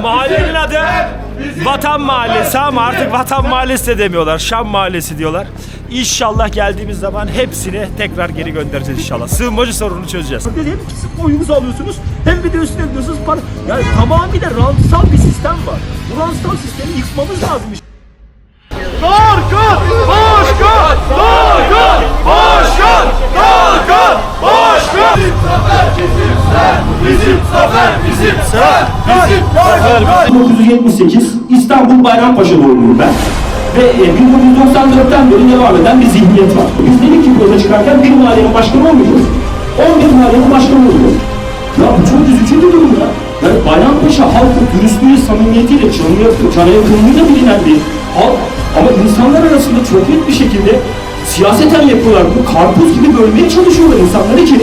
mahallenin adı Vatan Mahallesi ama artık Vatan Mahallesi de demiyorlar. Şam Mahallesi diyorlar. İnşallah geldiğimiz zaman hepsini tekrar geri göndereceğiz inşallah. Sığınmacı sorununu çözeceğiz. Hem oyunuzu alıyorsunuz hem bir de üstüne ödüyorsunuz para. Yani tamamıyla rantsal bir sistem var. Bu rantsal sistemi yıkmamız lazım. Tarkan! Zafer bizim! Bizim zafer bizim! 1978 İstanbul Bayrampaşa'da oynuyorum ben. Ve e, 1994'ten beri devam eden bir zihniyet var. Biz dedik ki yola çıkarken bir mahallenin başkanı olmayacağız. 11 mahallenin başkanı olacağız. Ya bu çok üzücü bir durum ya. Yani Bayrampaşa halkı dürüstlüğü, samimiyetiyle, canıya, canıya kılığıyla bilinen bir halk. Ama insanlar arasında çok net bir şekilde siyaseten yapıyorlar. Bu karpuz gibi bölmeye çalışıyorlar insanları ki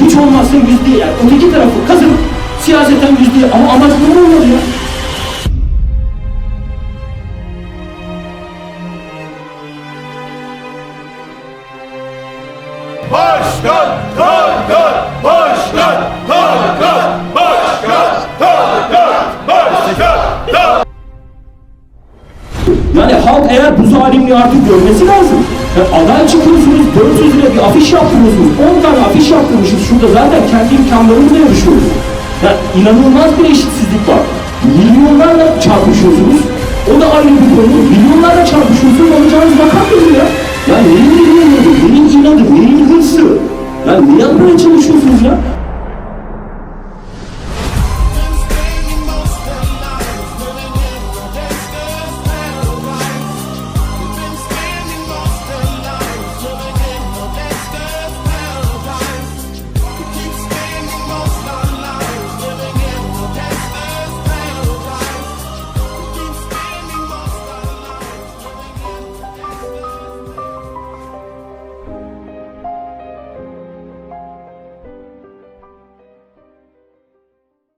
hiç olmazsa yüzde yani öteki tarafı kazanıp siyaseten yüzde ama amaç ne olmalı ya? Başkan Tarkan! Başkan Tarkan! Başkan Tarkan! Başkan Tarkan! Yani halk eğer bu zalimliği artık görmesi lazım. Yani aday çıkıyorsunuz, 400 lira bir afiş yaptırıyorsunuz, 10 tane afiş yaptırmışız. Şurada zaten kendi imkanlarımızla yarışıyoruz. Yani inanılmaz bir eşitsizlik var. Milyonlarla çarpışıyorsunuz. O da ayrı bir konu. Milyonlarla çarpışıyorsunuz, alacağınız rakam belli ya. Ya neyin milyonu, neyin inadı, neyin hırsı? Ya ne yapmaya çalışıyorsunuz ya?